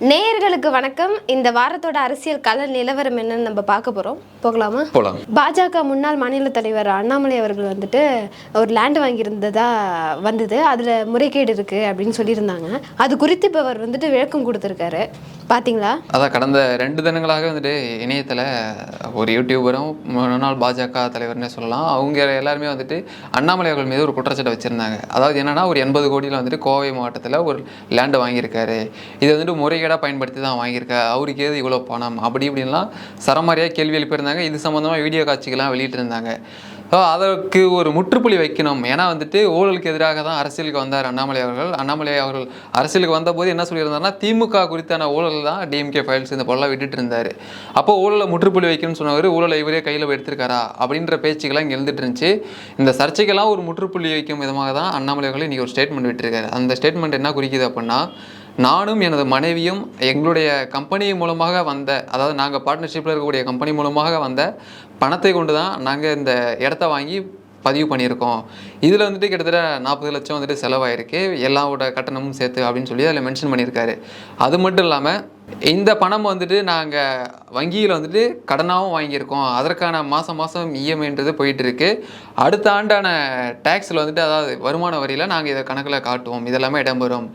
நேயர்களுக்கு வணக்கம். இந்த வாரத்தோட அரசியல் கள நிலவரம் என்னன்னு நம்ம பார்க்க போறோம். போகலாமா? போலாம். பாஜக முன்னாள் மாநில தலைவர் அண்ணாமலை அவர்கள் வந்துட்டு ஒரு லேண்ட் வாங்கியிருந்ததா வந்தது. அதில் முறைகேடு இருக்கு அப்படின்னு சொல்லியிருந்தாங்க. அது குறித்து இப்போ அவர் வந்துட்டு விளக்கம் கொடுத்துருக்காரு. பார்த்தீங்களா அதான் கடந்த ரெண்டு தினங்களாக வந்துட்டு இணையத்தில் ஒரு யூடியூபரும் முன்னாள் பாஜக தலைவர்னே சொல்லலாம். அவங்க எல்லாருமே வந்துட்டு அண்ணாமலை அவர்கள் மீது ஒரு குற்றச்சாட்டை வச்சுருந்தாங்க. அதாவது என்னன்னா ஒரு எண்பது கோடியில் வந்துட்டு கோவை மாவட்டத்தில் ஒரு லேண்டு வாங்கியிருக்காரு. இது வந்துட்டு முறைகேடாக பயன்படுத்தி தான் வாங்கியிருக்காரு அவருக்கு ஏது இவ்வளோ பணம்? அப்படி இப்படின்லாம் சரமாரியாக கேள்வி எழுப்பியிருந்தாங்க. இது சம்மந்தமாக வீடியோ காட்சிகள்லாம் வெளியிட்டிருந்தாங்க. ஸோ அதற்கு ஒரு முற்றுப்புள்ளி வைக்கணும். ஏன்னா வந்துட்டு ஊழலுக்கு எதிராக தான் அரசியலுக்கு வந்தார் அண்ணாமலை அவர்கள். அண்ணாமலை அவர்கள் அரசியலுக்கு வந்தபோது என்ன சொல்லியிருந்தாருன்னா திமுக குறித்தான ஊழல் தான் டிஎம்கே ஃபைல்ஸ் இந்த பொருளாக விட்டுட்டு இருந்தார் அப்போ ஊழலை முற்றுப்புள்ளி வைக்கணும்னு சொன்னவர் ஊழலை இவரே கையில் எடுத்திருக்காரா? அப்படின்ற பேச்சுக்கெல்லாம் இங்கே எழுந்துட்டு இருந்துச்சு இந்த சர்ச்சைக்கெல்லாம் ஒரு முற்றுப்புள்ளி வைக்கும் விதமாக தான் அண்ணாமலை அவர்கள் இன்றைக்கி ஒரு ஸ்டேட்மெண்ட் விட்டுருக்காரு. அந்த ஸ்டேட்மெண்ட் என்ன குறிக்குது அப்படின்னா நானும் எனது மனைவியும் எங்களுடைய கம்பெனி மூலமாக வந்த அதாவது நாங்கள் பார்ட்னர்ஷிப்பில் இருக்கக்கூடிய கம்பெனி மூலமாக வந்த பணத்தை கொண்டு தான் நாங்கள் இந்த இடத்த வாங்கி பதிவு பண்ணியிருக்கோம். இதில் வந்துட்டு கிட்டத்தட்ட நாற்பது லட்சம் வந்துட்டு செலவாயிருக்கு. எல்லாவோட கட்டணமும் சேர்த்து அப்படின்னு சொல்லி அதில் மென்ஷன் பண்ணியிருக்காரு. அது மட்டும் இல்லாமல் இந்த பணம் வந்துட்டு நாங்கள் வங்கியில் வந்துட்டு கடனாகவும் வாங்கியிருக்கோம். அதற்கான மாதம் மாதம் இஎம்ஐன்றது போயிட்டுருக்கு. அடுத்த ஆண்டான டேக்ஸில் வந்துட்டு அதாவது வருமான வரியில் நாங்கள் இதை கணக்கில் காட்டுவோம். இதெல்லாமே இடம்பெறும்.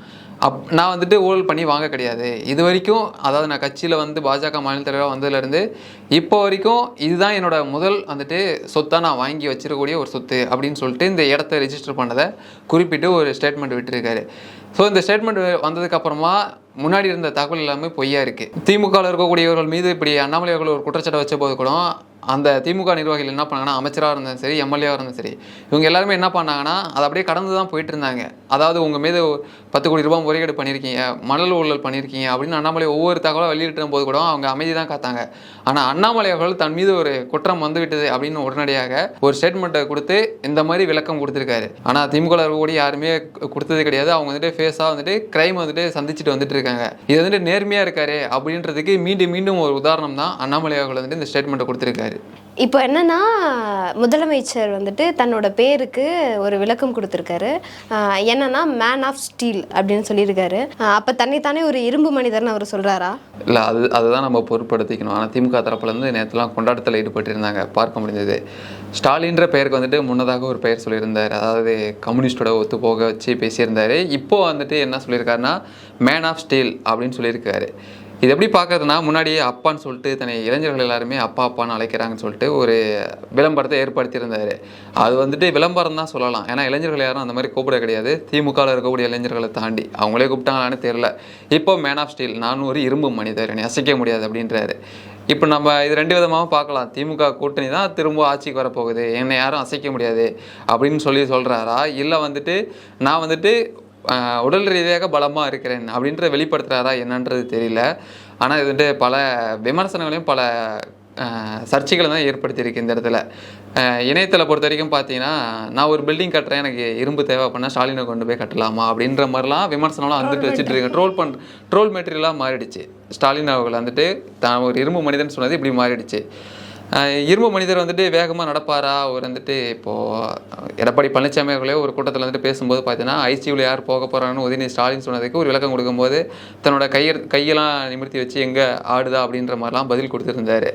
அப் நான் வந்துட்டு ஊழல் பண்ணி வாங்க கிடையாது. இது வரைக்கும் அதாவது நான் கட்சியில் வந்து பாஜக மாநில தலைவராக வந்ததுலேருந்து இப்போ வரைக்கும் இதுதான் என்னோட முதல் வந்துட்டு சொத்தாக நான் வாங்கி வச்சிருக்கக்கூடிய ஒரு சொத்து அப்படின்னு சொல்லிட்டு இந்த இடத்த ரெஜிஸ்டர் பண்ணதை குறிப்பிட்டு ஒரு ஸ்டேட்மெண்ட் விட்டுருக்காரு. ஸோ இந்த ஸ்டேட்மெண்ட் வந்ததுக்கப்புறமா முன்னாடி இருந்த தகவல் எல்லாமே பொய்யா இருக்குது திமுகவில் இருக்கக்கூடியவர்கள் மீது இப்படி அண்ணாமலை அவர்கள் ஒரு குற்றச்சாட்டை வச்ச போது கூட அந்த திமுக நிர்வாகிகள் என்ன பண்ணாங்கன்னா அமைச்சராக இருந்தாலும் சரி எம்எல்ஏவாக இருந்தாலும் சரி இவங்க எல்லாருமே என்ன பண்ணாங்கன்னா அதை அப்படியே கடந்து தான் போயிட்டு இருந்தாங்க. அதாவது உங்கள் மீது பத்து கோடி ரூபாய் முறைகேடு பண்ணியிருக்கீங்க மணல் ஊழல் பண்ணியிருக்கீங்க அப்படின்னு அண்ணாமலை ஒவ்வொரு தகவலாக வெளியிட்ட போது கூட அவங்க அமைதி தான் காத்தாங்க. ஆனால் அண்ணாமலை அவர்கள் தன் மீது ஒரு குற்றம் வந்துவிட்டது அப்படின்னு உடனடியாக ஒரு ஸ்டேட்மெண்ட்டை கொடுத்து இந்த மாதிரி விளக்கம் கொடுத்துருக்காரு. ஆனால் திமுக கூட யாருமே கொடுத்தது கிடையாது. அவங்க வந்துட்டு ஃபேஸாக வந்துட்டு கிரைம் வந்துட்டு சந்திச்சுட்டு வந்துட்டு இருக்காங்க. இது வந்துட்டு நேர்மையாக இருக்காரு அப்படின்றதுக்கு மீண்டும் மீண்டும் ஒரு உதாரணம் தான் அண்ணாமலை அவர்கள் வந்துட்டு இந்த ஸ்டேட்மெண்ட்டை கொடுத்துருக்காரு. இப்போ என்னன்னா முதலமைச்சர் வந்துட்டு தன்னோட பேருக்கு ஒரு விளக்கம் கொடுத்துருக்காரு. என்னன்னா மேன் ஆஃப் ஸ்டீல் அப்படின்னு சொல்லியிருக்காரு. அப்போ தன்னைத்தானே ஒரு இரும்பு மனிதர்னு அவர் சொல்றாரா? இல்லை அது அதுதான் நம்ம பொருட்படுத்திக்கணும். ஆனால் திமுக தரப்புலேருந்து நேற்றுலாம் கொண்டாட்டத்தில் ஈடுபட்டிருந்தாங்க பார்க்க முடிஞ்சது. ஸ்டாலின்ற பெயருக்கு வந்துட்டு முன்னதாக ஒரு பெயர் சொல்லியிருந்தார். அதாவது கம்யூனிஸ்டோட ஒத்து போக வச்சு பேசியிருந்தாரு. இப்போ வந்துட்டு என்ன சொல்லியிருக்காருன்னா மேன் ஆஃப் ஸ்டீல் அப்படின்னு சொல்லியிருக்காரு. இது எப்படி பார்க்கறதுனா முன்னாடியே அப்பான்னு சொல்லிட்டு தன்னை இளைஞர்கள் எல்லாருமே அப்பா அப்பான்னு அழைக்கிறாங்கன்னு சொல்லிட்டு ஒரு விளம்பரத்தை ஏற்படுத்தியிருந்தார். அது வந்துட்டு விளம்பரம் தான் சொல்லலாம். ஏன்னா இளைஞர்கள் யாரும் அந்த மாதிரி கூப்பிட கிடையாது. திமுகவில் இருக்கக்கூடிய இளைஞர்களை தாண்டி அவங்களே கூப்பிட்டாங்களான்னு தெரில இப்போ மேன் ஆஃப் ஸ்டீல் நான் ஒரு இரும்பு மனிதர் என்னை அசைக்க முடியாது அப்படின்றாரு. இப்போ நம்ம இது ரெண்டு விதமாகவும் பார்க்கலாம். திமுக கூட்டணி தான் திரும்ப ஆட்சிக்கு வரப்போகுது. என்னை யாரும் அசைக்க முடியாது அப்படின்னு சொல்லி சொல்கிறாரா இல்லை வந்துட்டு நான் வந்துட்டு உடல் ரீதியாக பலமாக இருக்கிறேன் அப்படின்ற வெளிப்படுத்துகிறாரா என்னன்றது தெரியல. ஆனால் இது வந்துட்டு பல விமர்சனங்களையும் பல சர்ச்சைகளை தான் ஏற்படுத்தியிருக்கு இந்த இடத்துல. இணையத்தில் பொறுத்த வரைக்கும் பார்த்தீங்கன்னா நான் ஒரு பில்டிங் கட்டுறேன் எனக்கு இரும்பு தேவை அப்படின்னா ஸ்டாலினை கொண்டு போய் கட்டலாமா அப்படின்ற மாதிரிலாம் விமர்சனம்லாம் வந்துட்டு வச்சுட்டு இருக்கேன். ட்ரோல் பண் ட்ரோல் மெட்டீரியலாக மாறிடுச்சு. ஸ்டாலின் அவர்கள் வந்துட்டு தான் ஒரு இரும்பு மனிதன் சொன்னது இப்படி மாறிடுச்சு. இரும்பு மனிதர் வந்துட்டு வேகமாக நடப்பாரா? அவர் வந்துட்டு இப்போது எடப்பாடி பழனிசாமி அவர்களே ஒரு கூட்டத்தில் வந்துட்டு பேசும்போது பார்த்தீங்கன்னா ஐசியூவில் யார் போக போகிறான்னு உதயநிதி ஸ்டாலின் சொன்னதுக்கு ஒரு விளக்கம் கொடுக்கும்போது தன்னோட கையை கையெல்லாம் நிமிர்த்தி வச்சு எங்கே ஆடுதா அப்படின்ற மாதிரிலாம் பதில் கொடுத்துருந்தார்.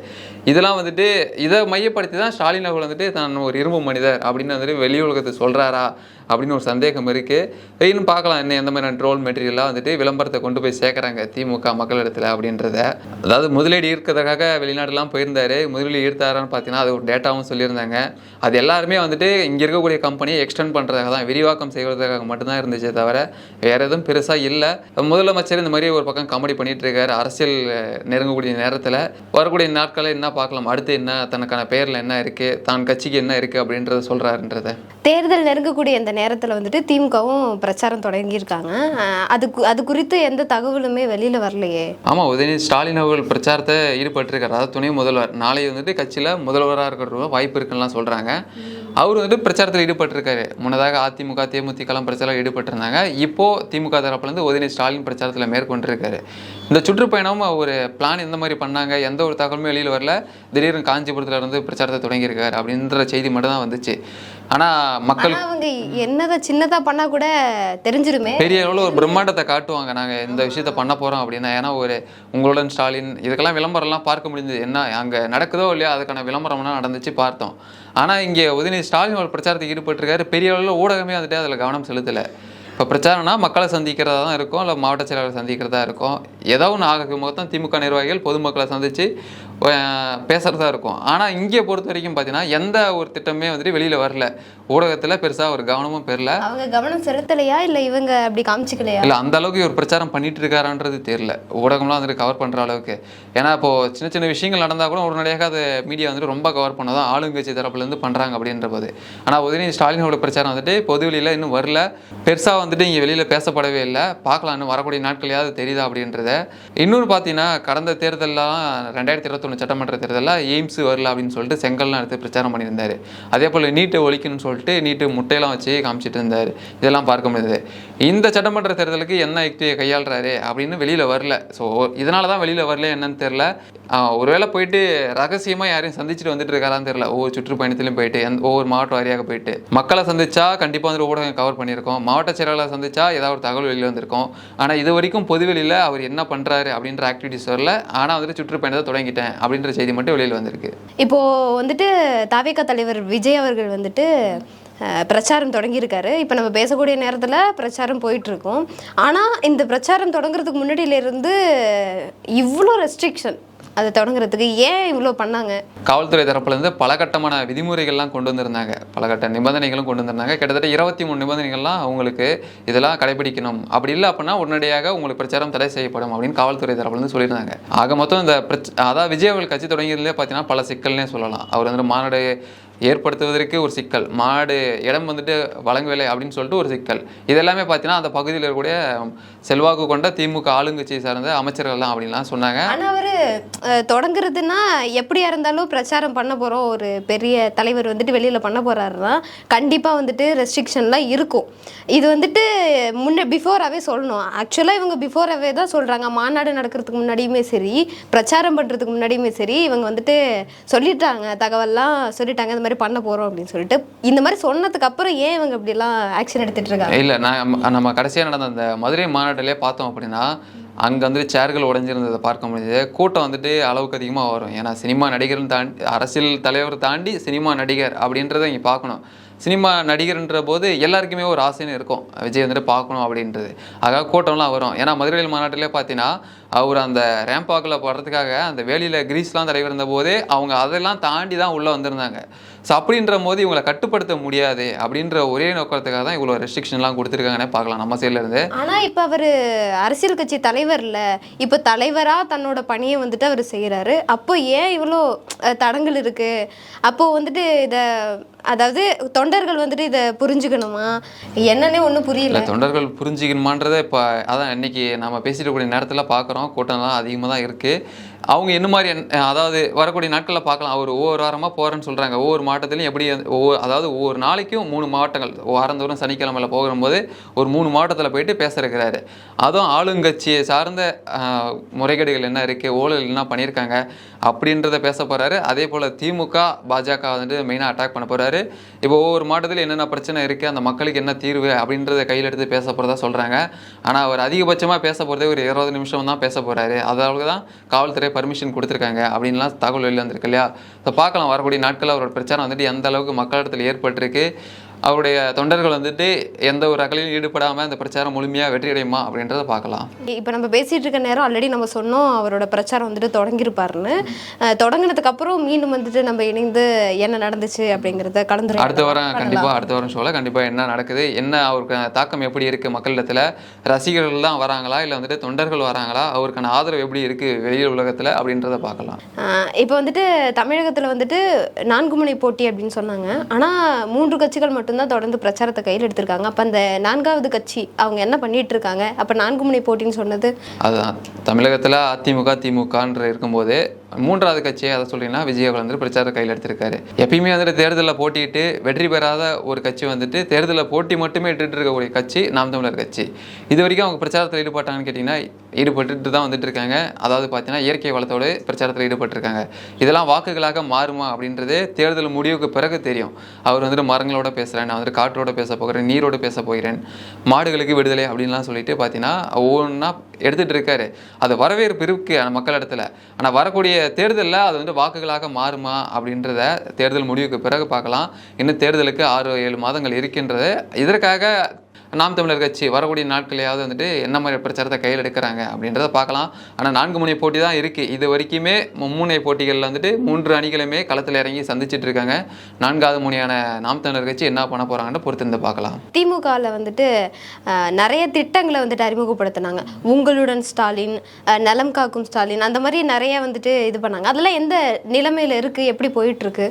இதெல்லாம் வந்துட்டு இதை மையப்படுத்தி தான் ஸ்டாலின் அவர்கள் வந்துட்டு தான் ஒரு இரும்பு மனிதர் அப்படின்னு வந்துட்டு வெளி உலகத்தை சொல்கிறாரா அப்படின்னு ஒரு சந்தேகம் இருக்குது இன்னும் பார்க்கலாம் என்ன எந்த மாதிரி ட்ரோல் மெட்டீரியலாக வந்துட்டு விளம்பரத்தை கொண்டு போய் சேர்க்குறாங்க திமுக மக்களிடத்தில் அப்படின்றத. அதாவது முதலீடு ஈர்க்கிறதுக்காக வெளிநாடுலாம் போயிருந்தார். முதலீடு ஈர்த்தாரான்னு பார்த்தீங்கன்னா அது ஒரு டேட்டாவும் சொல்லியிருந்தாங்க. அது எல்லாருமே வந்துட்டு இங்கே இருக்கக்கூடிய கம்பெனியை எக்ஸ்டெண்ட் பண்ணுறதுக்காக தான் விரிவாக்கம் செய்வதற்காக மட்டும்தான் இருந்துச்சே தவிர வேறு எதுவும் பெருசாக இல்லை. முதலமைச்சர் இந்த மாதிரி ஒரு பக்கம் காமெடி பண்ணிட்டு இருக்காரு அரசியல் நெருங்கக்கூடிய நேரத்தில். வரக்கூடிய நாட்களில் என்ன பார்க்கலாம்? அடுத்து என்ன தனக்கான பெயரில் என்ன இருக்குது தான் கட்சிக்கு என்ன இருக்குது அப்படின்றத சொல்கிறாருன்றத தேர்தல் நெருங்கக்கூடிய இந்த நேரத்தில் வந்துட்டு திமுகவும் பிரச்சாரம் தொடங்கியிருக்காங்க. அது அது குறித்து எந்த தகவலுமே வெளியில் வரலையே. ஆமாம் உதயநிதி ஸ்டாலின் அவர்கள் பிரச்சாரத்தை ஈடுபட்டிருக்கார். அதாவது துணை முதல்வர். நாளை வந்துட்டு கட்சியில் முதல்வராக இருக்கிற வாய்ப்பு இருக்குன்னுலாம் சொல்கிறாங்க அவர் வந்துட்டு பிரச்சாரத்தில் ஈடுபட்டிருக்காரு. முன்னதாக அதிமுக தேமுதிகலாம் பிரச்சாரம் ஈடுபட்டிருந்தாங்க. இப்போது திமுக தரப்புலேருந்து உதயநிதி ஸ்டாலின் பிரச்சாரத்தில் மேற்கொண்டிருக்காரு. இந்த சுற்றுப்பயணம் ஒரு பிளான் எந்த மாதிரி பண்ணாங்க. எந்த ஒரு தகவலுமே வெளியில் வரல. திடீர்னு காஞ்சிபுரத்தில் இருந்து பிரச்சாரத்தை தொடங்கியிருக்காரு அப்படின்ற செய்தி மட்டும் தான் வந்துச்சு. ஆனால் மக்கள் ஆனா அவங்க என்னதான் சின்னதா பண்ணா கூட தெரிஞ்சிருமே. பெரிய அளவில் ஒரு பிரம்மாண்டத்தை காட்டுவாங்க. நாங்கள் இந்த விஷயத்த பண்ண போகிறோம் அப்படின்னா ஏன்னா ஒரு உங்களுடன் ஸ்டாலின் இதுக்கெல்லாம் விளம்பரம்லாம் பார்க்க முடிஞ்சது. என்ன அங்கே நடக்குதோ இல்லையா அதுக்கான விளம்பரம்லாம் நடந்துச்சு பார்த்தோம். ஆனால் இங்கே உதயநிதி ஸ்டாலின் ஒரு பிரச்சாரத்துக்கு ஈடுபட்டிருக்காரு. பெரிய அளவில் ஊடகமே வந்துட்டு அதில் கவனம் செலுத்தலை. இப்போ பிரச்சாரம்னா மக்களை சந்திக்கிறதா தான் இருக்கும் இல்லை மாவட்ட செயலாளர் சந்திக்கிறதா இருக்கும். ஏதோ ஒன்று ஆக மொத்தம் திமுக நிர்வாகிகள் பொதுமக்களை சந்தித்து பேசுகிறதா இருக்கும். ஆனால் இங்கே பொறுத்த வரைக்கும் பார்த்தீங்கன்னா எந்த ஒரு திட்டமே வந்துட்டு வெளியில் வரல. ஊடகத்தில் பெருசாக ஒரு கவனமும் பெறல. அவங்க கவனம் செலுத்தலையா? இல்ல இவங்க அப்படி காமிச்சிக்கலையா? இல்லை அந்த அளவுக்கு இவர் பிரச்சாரம் பண்ணிட்டு இருக்காரான்றது தெரியல. ஊடகம்லாம் வந்துட்டு கவர் பண்ணுற அளவுக்கு. ஏன்னா இப்போ சின்ன சின்ன விஷயங்கள் நடந்தால் கூட உடனடியாக அதை மீடியா வந்துட்டு ரொம்ப கவர் பண்ணதான் ஆளுங்கட்சி தரப்புலேருந்து பண்ணுறாங்க அப்படின்ற போது. ஆனால் உதயநிதி ஸ்டாலினோட பிரச்சாரம் வந்துட்டு பொதுவெளியில் இன்னும் வரல. பெருசாக வந்துட்டு இங்கே வெளியில் பேசப்படவே இல்லை. பார்க்கலாம் இன்னும் வரக்கூடிய நாட்களையாவது தெரியுதா அப்படின்றத. இன்னொன்று பார்த்தீங்கன்னா கடந்த தேர்தலெலாம் ரெண்டாயிரத்தி இருபத்தொன்று சட்டமன்ற தேர்தலில் எய்ம்ஸ் வரல அப்படின்னு சொல்லிட்டு செங்கல்லாம் எடுத்து பிரச்சாரம் பண்ணியிருந்தார். அதே போல் நீட்டை ஒழிக்கணும்னு சொல்லிட்டு நீட்டு முட்டையெல்லாம் வச்சு காமிச்சிட்டு இருந்தார். இதெல்லாம் பார்க்க முடியுது இந்த சட்டமன்ற தேர்தலுக்கு என்ன யுக்தியை கையாளுறாரு அப்படின்னு வெளியில் வரல. ஸோ இதனால தான் வெளியில் வரல என்னன்னு தெரில ஒருவேளை போயிட்டு ரகசியமாக யாரையும் சந்திச்சுட்டு வந்துட்டு இருக்காரான்னு தெரியல. ஒவ்வொரு சுற்றுப்பயணத்திலும் போயிட்டு ஒவ்வொரு மாவட்ட வாரியாக போயிட்டு. மக்களை சந்திச்சா கண்டிப்பாக வந்து ஊடகம் கவர் பண்ணியிருக்கோம். மாவட்ட செயலாளர் சந்திச்சா ஏதாவது ஒரு தகவல் வெளியில் வந்திருக்கும். ஆனால் இது வரைக்கும் பொதுவெளியில் அவர் என்ன பண்ணுறாரு அப்படின்ற ஆக்டிவிட்டிஸ் வரல ஆனால் வந்துட்டு சுற்றுப்பயணத்தை தொடங்கிட்டேன் அப்படின்ற செய்தி மட்டும் வெளியில் வந்திருக்கு. இப்போ வந்துட்டு தாவேகா தலைவர் விஜய் அவர்கள் வந்துட்டு பிரச்சாரம் தொடங்கியிருக்காரு. இப்போ நம்ம பேசக்கூடிய நேரத்தில் பிரச்சாரம் போயிட்டுருக்கோம். ஆனால் இந்த பிரச்சாரம் தொடங்குறதுக்கு முன்னாடியிலேருந்து இவ்வளோ ரெஸ்ட்ரிக்ஷன் அதை தொடங்குறதுக்கு ஏன் இவ்வளோ பண்ணாங்க? காவல்துறை தரப்புலேருந்து பல கட்டமான விதிமுறைகள்லாம் கொண்டு வந்திருந்தாங்க. பல கட்ட நிபந்தனைகளும் கொண்டு வந்திருந்தாங்க. கிட்டத்தட்ட இருபத்தி மூணு நிபந்தனைகள்லாம் அவங்களுக்கு இதெல்லாம் கடைபிடிக்கணும். அப்படி இல்லை அப்படின்னா உடனடியாக உங்களுக்கு பிரச்சாரம் தடை செய்யப்படும் அப்படின்னு காவல்துறை தரப்புலேருந்து சொல்லியிருந்தாங்க. ஆக மொத்தம் இந்த பிரச் அதாவது விஜய் அவர்கள் கட்சி தொடங்கியதுலேயே பார்த்தீங்கன்னா பல சிக்கல்னே சொல்லலாம். அவர் வந்து மாநாடு ஏற்படுத்துவதற்கு ஒரு சிக்கல். மாடு இடம் வந்துட்டு வழங்கவில்லை அப்படின்னு சொல்லிட்டு ஒரு சிக்கல். இதெல்லாமே பார்த்தீங்கன்னா அந்த பகுதியில் இருக்கக்கூடிய செல்வாக்கு கொண்ட திமுக ஆளுங்கட்சியை சார்ந்த அமைச்சர்கள்லாம் அப்படின்லாம் சொன்னாங்க. ஆனால் அவர் தொடங்குறதுன்னா எப்படியா இருந்தாலும் பிரச்சாரம் பண்ண போகிறோம் ஒரு பெரிய தலைவர் வந்துட்டு வெளியில் பண்ண போகிறாருன்னா கண்டிப்பாக வந்துட்டு ரெஸ்ட்ரிக்ஷன்லாம் இருக்கும். இது வந்துட்டு முன்ன பிஃபோராகவே சொல்லணும். ஆக்சுவலாக இவங்க பிஃபோராகவே தான் சொல்கிறாங்க மாநாடு நடக்கிறதுக்கு முன்னாடியுமே சரி பிரச்சாரம் பண்ணுறதுக்கு முன்னாடியுமே சரி இவங்க வந்துட்டு சொல்லிட்டாங்க. தகவல்லாம் சொல்லிட்டாங்க. இந்த மாதிரி பண்ண போகிறோம் அப்படின்னு சொல்லிட்டு இந்த மாதிரி சொன்னதுக்கு அப்புறம் ஏன் இவங்க இப்படிலாம் ஆக்ஷன் எடுத்துட்டு இருக்காங்க? இல்லை நான் நம்ம- நம்ம கடைசியாக நடந்த அந்த மதுரை மாநாட்டிலே பார்த்தோம் அப்படின்னா அங்கே வந்துட்டு சேர்கள் உடைஞ்சிருந்ததை பார்க்க முடிஞ்சது. கூட்டம் வந்துட்டு அளவுக்கு அதிகமாக வரும். ஏன்னா சினிமா நடிகர்னு தாண்டி அரசியல் தலைவர் தாண்டி சினிமா நடிகர் அப்படின்றத இங்கே பார்க்கணும். சினிமா நடிகர்ன்ற போது எல்லாருக்குமே ஒரு ஆசைன்னு இருக்கும். விஜய் வந்துட்டு பார்க்கணும் அப்படின்றது. ஆக கூட்டம்லாம் வரும். ஏன்னா மதுரையில் மாநாட்டிலே பார்த்தீங்கன்னா அவர் அந்த ரேம்பாக்கில் போடுறதுக்காக அந்த வேலியில் கிரீஸ்லாம் தலைவர் இருந்த போதே அவங்க அதெல்லாம் தாண்டி தான் உள்ளே வந்திருந்தாங்க. ஸோ அப்படின்ற போது இவங்களை கட்டுப்படுத்த முடியாது அப்படின்ற ஒரே நோக்கத்துக்காக தான் இவ்வளோ ரெஸ்ட்ரிக்ஷன்லாம் கொடுத்துருக்காங்கன்னே பார்க்கலாம் நம்ம சைடில் இருந்து. ஆனால் இப்போ அவர் அரசியல் கட்சி தலைவர்ல இப்போ தலைவராக தன்னோட பணியை வந்துட்டு அவர் செய்கிறாரு அப்போ ஏன் இவ்வளோ தடங்கள் இருக்கு? அப்போ வந்துட்டு இதை அதாவது தொண்டர்கள் வந்துட்டு இதை புரிஞ்சுக்கணுமா? என்னன்னே ஒன்றும் புரியல. இல்லை தொண்டர்கள் புரிஞ்சுக்கணுமான்றதை இப்போ அதான் இன்னைக்கு நம்ம பேசிட்டு கூடிய நேரத்தில் பார்க்குறோம் கூட்டம்லாம் அதிகமாக தான் இருக்குது அவங்க என்ன மாதிரி அதாவது வரக்கூடிய நாட்களில் பார்க்கலாம். அவர் ஒவ்வொரு வாரமாக போகிறேன்னு சொல்கிறாங்க ஒவ்வொரு மாவட்டத்திலையும் எப்படி ஒவ்வொரு அதாவது ஒவ்வொரு நாளைக்கும் மூணு மாவட்டங்கள். வாரந்தோறும் சனிக்கிழமையில் போகும்போது ஒரு மூணு மாவட்டத்தில் போயிட்டு பேச அதுவும் ஆளுங்கட்சியை சார்ந்த முறைகேடுகள் என்ன இருக்குது ஊழல் என்ன பண்ணியிருக்காங்க? அப்படின்றத பேச போகிறாரு அதே போல் திமுக பாஜக வந்துட்டு மெயினாக அட்டாக் பண்ண போகிறாரு இப்போ ஒவ்வொரு மாவட்டத்தில் என்னென்ன பிரச்சனை இருக்குது அந்த மக்களுக்கு என்ன தீர்வு? அப்படின்றத கையில் எடுத்து பேச போகிறதா சொல்கிறாங்க ஆனால் அவர் அதிகபட்சமாக பேச போகிறதே ஒரு இருபது நிமிஷம் தான் பேச போகிறாரு அதாவது தான் காவல்துறை பர்மிஷன் கொடுத்துருக்காங்க அப்படின்லாம் தகவல் வெளில வந்திருக்கு இல்லையா? ஸோ பார்க்கலாம் வரக்கூடிய நாட்களில் அவரோட பிரச்சாரம் வந்துட்டு எந்த அளவுக்கு மக்களிடத்தில் ஏற்பட்டிருக்கு? அவருடைய தொண்டர்கள் வந்துட்டு எந்த ஒரு அகலையும் ஈடுபடாமல் அந்த பிரச்சாரம் முழுமையாக வெற்றி அடையுமா அப்படின்றத பார்க்கலாம். இப்போ நம்ம பேசிட்டு இருக்க நேரம் ஆல்ரெடி நம்ம சொன்னோம் அவரோட பிரச்சாரம் வந்துட்டு தொடங்கியிருப்பாருன்னு. அஹ், தொடங்குனதுக்கு அப்புறம் மீண்டும் வந்துட்டு நம்ம இணைந்து என்ன நடந்துச்சு அப்படிங்கிறத கலந்து அடுத்த வாரம் கண்டிப்பாக அடுத்த வாரம் ஷோவில் கண்டிப்பாக என்ன நடக்குது என்ன அவருக்கு தாக்கம் எப்படி இருக்குது மக்களிடத்தில் ரசிகர்கள் தான் வராங்களா இல்லை வந்துட்டு தொண்டர்கள் வராங்களா அவருக்கான ஆதரவு எப்படி இருக்குது வெளியில் உலகத்தில் அப்படின்றத பார்க்கலாம். இப்போ வந்துட்டு தமிழகத்தில் வந்துட்டு நான்கு முனை போட்டி அப்படின்னு சொன்னாங்க. ஆனால் மூன்று கட்சிகள் மட்டும்தான் தொடர்ந்து பிரச்சாரத்தை கையில் எடுத்திருக்காங்க. அப்போ அந்த நான்காவது கட்சி அவங்க என்ன பண்ணிட்டு இருக்காங்க? அப்போ நான்கு முனை போட்டின்னு சொன்னது? அதுதான். தமிழகத்தில் அதிமுக திமுகன்ற இருக்கும்போது மூன்றாவது கட்சியை அதை சொல்றீங்கன்னா விஜய் அவர்கள் வந்து பிரச்சார கையில் எடுத்திருக்காரு. எப்பயுமே வந்துட்டு தேர்தலில் போட்டியிட்டு வெற்றி பெறாத ஒரு கட்சி வந்துட்டு தேர்தலில் போட்டி மட்டுமே இட்டுட்டு இருக்கக்கூடிய கட்சி நாம் தமிழர் கட்சி. இது வரைக்கும் அவங்க பிரச்சாரத்தில் ஈடுபட்டாங்கன்னு கேட்டிங்கன்னா ஈடுபட்டுட்டு தான் வந்துட்டு இருக்காங்க. அதாவது பார்த்தீங்கன்னா இயற்கை வளத்தோடு பிரச்சாரத்தில் ஈடுபட்டிருக்காங்க. இதெல்லாம் வாக்குகளாக மாறுமா அப்படின்றது தேர்தல் முடிவுக்கு பிறகு தெரியும். அவர் வந்துட்டு மரங்களோட பேசுகிறேன் நான் வந்துட்டு காற்றோட பேச போகிறேன் நீரோடு பேச போகிறேன் மாடுகளுக்கு விடுதலை அப்படின்லாம் சொல்லிட்டு பார்த்தீங்கன்னா ஒவ்வொன்றா எடுத்துகிட்டு இருக்காரு அது வரவேற்பு இருக்கு அந்த மக்கள் இடத்துல ஆனால் வரக்கூடிய தேர்தலில் அது வந்து வாக்குகளாக மாறுமா அப்படின்றத தேர்தல் முடிவுக்கு பிறகு பார்க்கலாம். இன்னும் தேர்தலுக்கு ஆறு ஏழு மாதங்கள் இருக்கின்றது. இதற்காக நாம் தமிழர் கட்சி வரக்கூடிய நாட்களையாவது வந்துட்டு என்ன மாதிரி பிரச்சாரத்தை கையில் எடுக்கிறாங்க அப்படின்றத பார்க்கலாம். ஆனால் நான்கு முனை போட்டி தான் இருக்குது இது வரைக்குமே மும்முனை போட்டிகளில் வந்துட்டு மூன்று அணிகளுமே களத்தில் இறங்கி சந்திச்சிட்டு இருக்காங்க. நான்காவது முனையான நாம் தமிழர் கட்சி என்ன பண்ண போகிறாங்கன்னு பொறுத்திருந்து பார்க்கலாம். திமுகவில் வந்துட்டு நிறைய திட்டங்களை வந்துட்டு அறிமுகப்படுத்தினாங்க. உங்களுடன் ஸ்டாலின் நலம் காக்கும் ஸ்டாலின் அந்த மாதிரி நிறைய வந்துட்டு இது பண்ணாங்க. அதெல்லாம் எந்த நிலைமையில இருக்கு? எப்படி போயிட்டு இருக்கு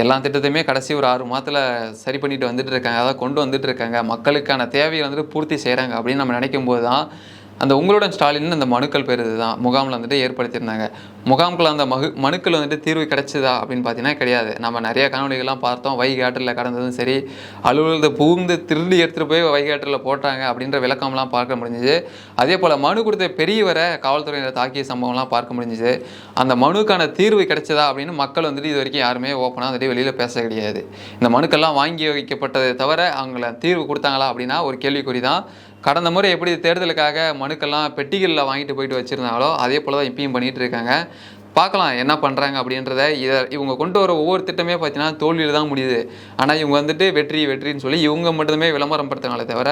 எல்லா திட்டத்தையுமே கடைசி ஒரு ஆறு மாதத்தில் சரி பண்ணிட்டு வந்துட்டு இருக்காங்க. அதாவது கொண்டு வந்துட்டு இருக்காங்க. மக்களுக்கான தேவையை வந்துட்டு பூர்த்தி செய்கிறாங்க அப்படின்னு நம்ம நினைக்கும் போது தான் அந்த உங்களுடன் ஸ்டாலின் அந்த மனுக்கள் பெறுது தான் முகாமில் வந்துட்டு ஏற்படுத்தியிருந்தாங்க. முகாம்குள்ள அந்த மகு மனுக்கள் வந்துட்டு தீர்வு கிடைச்சதா அப்படின்னு பார்த்தீங்கன்னா கிடையாது. நம்ம நிறைய காணொலிகள்லாம் பார்த்தோம். வைகாட்டில் கடந்ததும் சரி அலுவலகத்தை புகுந்து திருடி எடுத்துகிட்டு போய் வைகாட்டில் போட்டாங்க அப்படின்ற விளக்கம்லாம் பார்க்க முடிஞ்சுது. அதே போல் மனு கொடுத்த பெரியவரை காவல்துறையினர் தாக்கிய சம்பவம்லாம் பார்க்க முடிஞ்சுது. அந்த மனுக்கான தீர்வு கிடைச்சதா அப்படின்னு மக்கள் வந்துட்டு இது வரைக்கும் யாருமே ஓப்பனாக வந்துட்டு வெளியில் பேச கிடையாது. இந்த மனுக்கெல்லாம் வாங்கி வைக்கப்பட்டதை தவிர அவங்கள தீர்வு கொடுத்தாங்களா அப்படின்னா ஒரு கேள்விக்குறி தான் கடந்த முறை எப்படி தேர்தலுக்காக மனுக்கெல்லாம் பெட்டிகளில் வாங்கிட்டு போயிட்டு வச்சுருந்தாங்களோ அதே போல் தான் இப்பயும் பண்ணிகிட்டு இருக்காங்க. பார்க்கலாம் என்ன பண்ணுறாங்க அப்படின்றத இதை இவங்க கொண்டு வர ஒவ்வொரு திட்டமே பார்த்தீங்கன்னா தோல்வியில் தான் முடியுது. ஆனால் இவங்க வந்துட்டு வெற்றி வெற்றின்னு சொல்லி இவங்க மட்டுமே விளம்பரம் படுத்துறாங்களே தவிர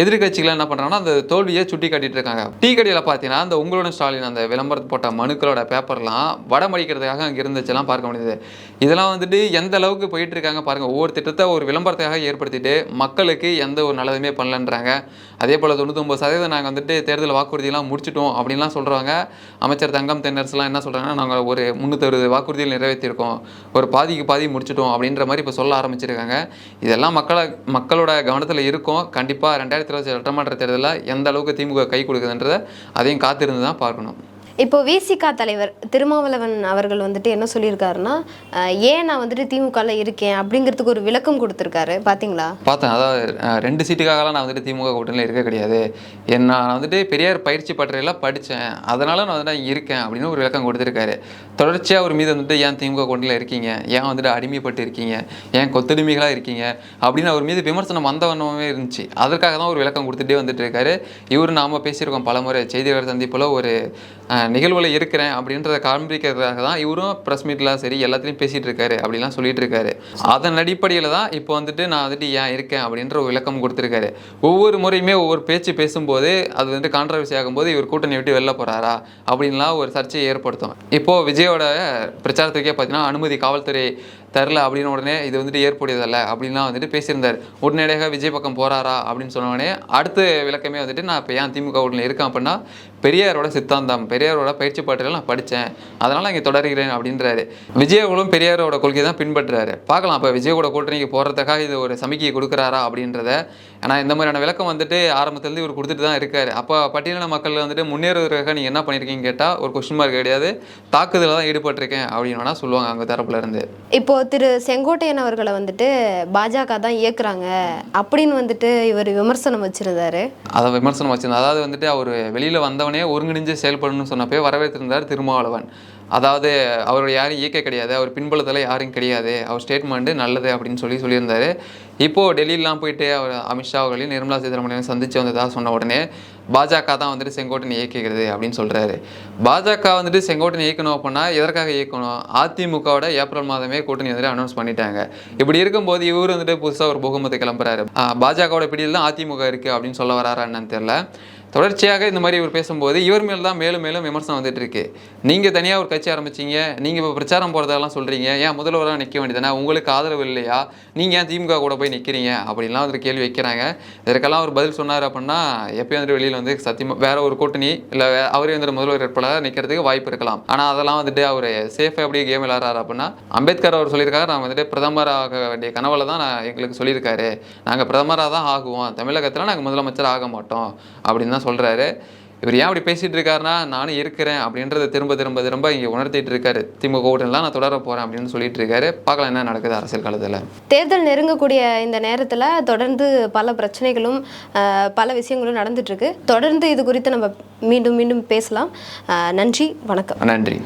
எதிர்கட்சிகள் என்ன பண்ணுறாங்கன்னா அந்த தோல்வியை சுட்டி காட்டிட்டு இருக்காங்க. டீ கடையில் பார்த்தீங்கன்னா அந்த உங்களோட ஸ்டாலின் அந்த விளம்பரத்து போட்ட மனுக்களோட பேப்பர்லாம் வடம் அடிக்கிறதுக்காக அங்கே இருந்துச்சுலாம் பார்க்க முடியுது. இதெல்லாம் வந்துட்டு எந்த அளவுக்கு போயிட்டு இருக்காங்க பாருங்க. ஒவ்வொரு திட்டத்தை ஒரு விளம்பரத்துக்காக ஏற்படுத்திட்டு மக்களுக்கு எந்த ஒரு நல்லதுமே பண்ணலன்றாங்க. அதே போல் தொண்ணூத்தொம்பது சதவீதம் நாங்கள் வந்துட்டு தேர்தல் வாக்குறுதியெல்லாம் முடிச்சிட்டோம் அப்படின்லாம் சொல்கிறாங்க அமைச்சர் தங்கம் தென்னரசுலாம் என்ன சொல்கிறாங்கன்னா நாங்கள் ஒரு முந்நூற்றறுபது வாக்குறுதிகள் நிறைவேற்றியிருக்கோம் ஒரு பாதிக்கு பாதி முடிச்சிட்டோம் அப்படின்ற மாதிரி இப்போ சொல்ல ஆரம்பிச்சிருக்காங்க. இதெல்லாம் மக்களை மக்களோட கவனத்தில் இருக்கும். கண்டிப்பாக ரெண்டாயிரத்தி இருபத்தி சட்டமன்ற தேர்தலில் எந்த அளவுக்கு திமுக கை கொடுக்குதுன்றதை அதையும் காத்திருந்து தான் பார்க்கணும். இப்போ விசிகா தலைவர் திருமாவளவன் அவர்கள் வந்துட்டு என்ன சொல்லியிருக்காருன்னா ஏன் நான் வந்துட்டு திமுகவில் இருக்கேன் அப்படிங்கிறதுக்கு ஒரு விளக்கம் கொடுத்துருக்காரு. பார்த்தீங்களா பார்த்தேன். அதாவது ரெண்டு சீட்டுக்காகலாம் நான் வந்துட்டு திமுக கூட்டணியில் இருக்க கிடையாது. என்ன நான் வந்துட்டு பெரியார் பயிற்சி பட்டறையெல்லாம் படித்தேன் அதனால நான் வந்துட்டு இருக்கேன் அப்படின்னு ஒரு விளக்கம் கொடுத்துருக்காரு. தொடர்ச்சியாக ஒரு மீது வந்துட்டு ஏன் திமுக கூட்டணியில் இருக்கீங்க? ஏன் வந்துட்டு அடிமைப்பட்டு இருக்கீங்க? ஏன் கொத்தடிமைகளாக இருக்கீங்க? அப்படின்னு அவர் மீது விமர்சனம் வந்தவண்ணமே இருந்துச்சு. அதற்காக தான் ஒரு விளக்கம் கொடுத்துட்டே வந்துட்டு இருக்காரு. இவர் நாம் பேசியிருக்கோம் பலமுறை. செய்தியாளர் சந்திப்பில் ஒரு நிகழ்வில் இருக்கிறேன் அப்படின்றத காண்பிக்கிறதுக்காக தான் இவரும் ப்ரெஸ் மீட்லாம் சரி எல்லாத்துலேயும் பேசிகிட்டு இருக்காரு அப்படிலாம் சொல்லிட்டு இருக்காரு அதன் அடிப்படையில் தான் இப்போ வந்துட்டு நான் வந்துட்டு ஏன் இருக்கேன் அப்படின்ற ஒரு விளக்கம் கொடுத்துருக்காரு. ஒவ்வொரு முறையுமே ஒவ்வொரு பேச்சு பேசும்போது அது வந்துட்டு கான்ட்ரவர்சி ஆகும்போது இவர் கூட்டணி விட்டு வெளில போகிறாரா அப்படின்லாம் ஒரு சர்ச்சையை ஏற்படுத்தும். இப்போது விஜயோட பிரச்சாரத்துக்கே பார்த்தீங்கன்னா அனுமதி காவல்துறை தரல அப்படின்னு உடனே இது வந்துட்டு ஏற்புடையதல்ல அப்படின்லாம் வந்துட்டு பேசியிருந்தார். உடனடியாக விஜய் பக்கம் போகிறாரா அப்படின்னு சொன்ன அடுத்த விளக்கமே வந்துட்டு நான் இப்போ ஏன் திமுக உடனே இருக்கேன் அப்படின்னா பெரியாரோட சித்தாந்தம் பெரியாரோட பயிற்சி பாட்டுகள் நான் படித்தேன் அதனால் இங்கே தொடர்கிறேன் அப்படின்றாரு. விஜய் பெரியாரோட கொள்கை தான் பின்பற்றுறாரு. பார்க்கலாம் அப்போ விஜயோட கூட்டணிக்கு போகிறதுக்காக இது ஒரு சமிக்கையை கொடுக்குறாரா அப்படின்றத ஆனால் இந்த மாதிரியான விளக்கம் வந்துட்டு ஆரம்பத்துலேருந்து இவர் கொடுத்துட்டு தான் இருக்காரு. அப்போ பட்டியலின மக்கள் வந்துட்டு முன்னேறுவதற்காக நீங்கள் என்ன பண்ணியிருக்கீங்கன்னு கேட்டால் ஒரு கொஸ்டின் மார்க் கிடையாது. தாக்குதலில் தான் ஈடுபட்டிருக்கேன் அப்படின்னு வேணா சொல்லுவாங்க அவங்க தரப்புல இருந்து இப்போ திரு செங்கோட்டையன் அவர்களை வந்துட்டு பாஜக தான் இயக்குறாங்க அப்படின்னு வந்துட்டு இவர் விமர்சனம் வச்சிருந்தாரு. அதை விமர்சனம் வச்சிருந்தார் அதாவது வந்துட்டு அவர் வெளியில் வந்தவனே ஒருங்கிணைஞ்சு செயல்படணும்னு சொன்னப்பே வரவேற்றிருந்தார் திருமாவளவன். அதாவது அவர் யாரும் இயக்க கிடையாது அவர் பின்புலத்தில் யாரும் கிடையாது அவர் ஸ்டேட்மெண்ட்டு நல்லது அப்படின்னு சொல்லி சொல்லியிருந்தாரு. இப்போது டெல்லியிலாம் போயிட்டு அவர் அமித்ஷா அவர்களையும் நிர்மலா சீதாராமனையும் சந்தித்து வந்ததாக சொன்ன உடனே பாஜக தான் வந்துட்டு செங்கோட்டன் இயக்குகிறது அப்படின்னு சொல்கிறாரு பாஜக வந்துட்டு செங்கோட்டன் இயக்கணும் அப்படின்னா எதற்காக இயக்கணும்? அதிமுகவோட ஏப்ரல் மாதமே கூட்டணி வந்துட்டு அனௌன்ஸ் பண்ணிட்டாங்க. இப்படி இருக்கும்போது இவர் வந்துட்டு புதுசாக ஒரு புகுமத்தை கிளம்புறாரு. பாஜகவோட பிடியில் தான் அதிமுக இருக்குது அப்படின்னு சொல்ல வராரா என்னன்னு தெரியல. தொடர்ச்சியாக இந்த மாதிரி இவர் பேசும்போது இவர் மேல் தான் மேலும் மேலும் விமர்சனம் வந்துட்டு இருக்கு நீங்கள் தனியாக ஒரு கட்சி ஆரம்பிச்சீங்க. நீங்கள் இப்போ பிரச்சாரம் போகிறதெல்லாம் சொல்கிறீங்க ஏன் முதல்வராக நிற்க வேண்டியதுனா உங்களுக்கு ஆதரவு இல்லையா? நீங்கள் ஏன் திமுக கூட போய் நிற்கிறீங்க அப்படின்லாம் ஒரு கேள்வி வைக்கிறாங்க. இதற்கெல்லாம் அவர் பதில் சொன்னார் அப்படின்னா எப்பயும் வந்துட்டு வெளியில் வந்து சத்தியமாக வேற ஒரு கூட்டணி இல்லை அவரே வந்துட்டு முதல்வர் வேட்பாளராக நிற்கிறதுக்கு வாய்ப்பு இருக்கலாம். ஆனால் அதெல்லாம் வந்துட்டு அவர் சேஃபாக எப்படி கேம் விளாட்றாரு அப்படின்னா அம்பேத்கர் அவர் சொல்லியிருக்காரு. நான் வந்துட்டு பிரதமராக வேண்டிய கனவுல தான் நான் எங்களுக்கு சொல்லியிருக்காரு. நாங்கள் பிரதமராக தான் ஆகுவோம். தமிழகத்தில் நாங்கள் முதலமைச்சர் ஆக மாட்டோம். அப்படின்னு தான் சொல்கிறாரு இவர் ஏன் அப்படி பேசிட்டு இருக்காருன்னா நானும் இருக்கிறேன் அப்படின்றத திரும்ப திரும்ப திரும்ப இங்கே உணர்த்திட்டு இருக்காரு. திமுக கூட்டணிலாம் நான் தொடர போகிறேன் அப்படின்னு சொல்லிட்டு இருக்காரு. பார்க்கலாம் என்ன நடக்குது அரசியல் காலத்தில். தேர்தல் நெருங்கக்கூடிய இந்த நேரத்தில் தொடர்ந்து பல பிரச்சனைகளும் பல விஷயங்களும் நடந்துட்டு இருக்கு. தொடர்ந்து இது குறித்து நம்ம மீண்டும் மீண்டும் பேசலாம். நன்றி வணக்கம். நன்றி.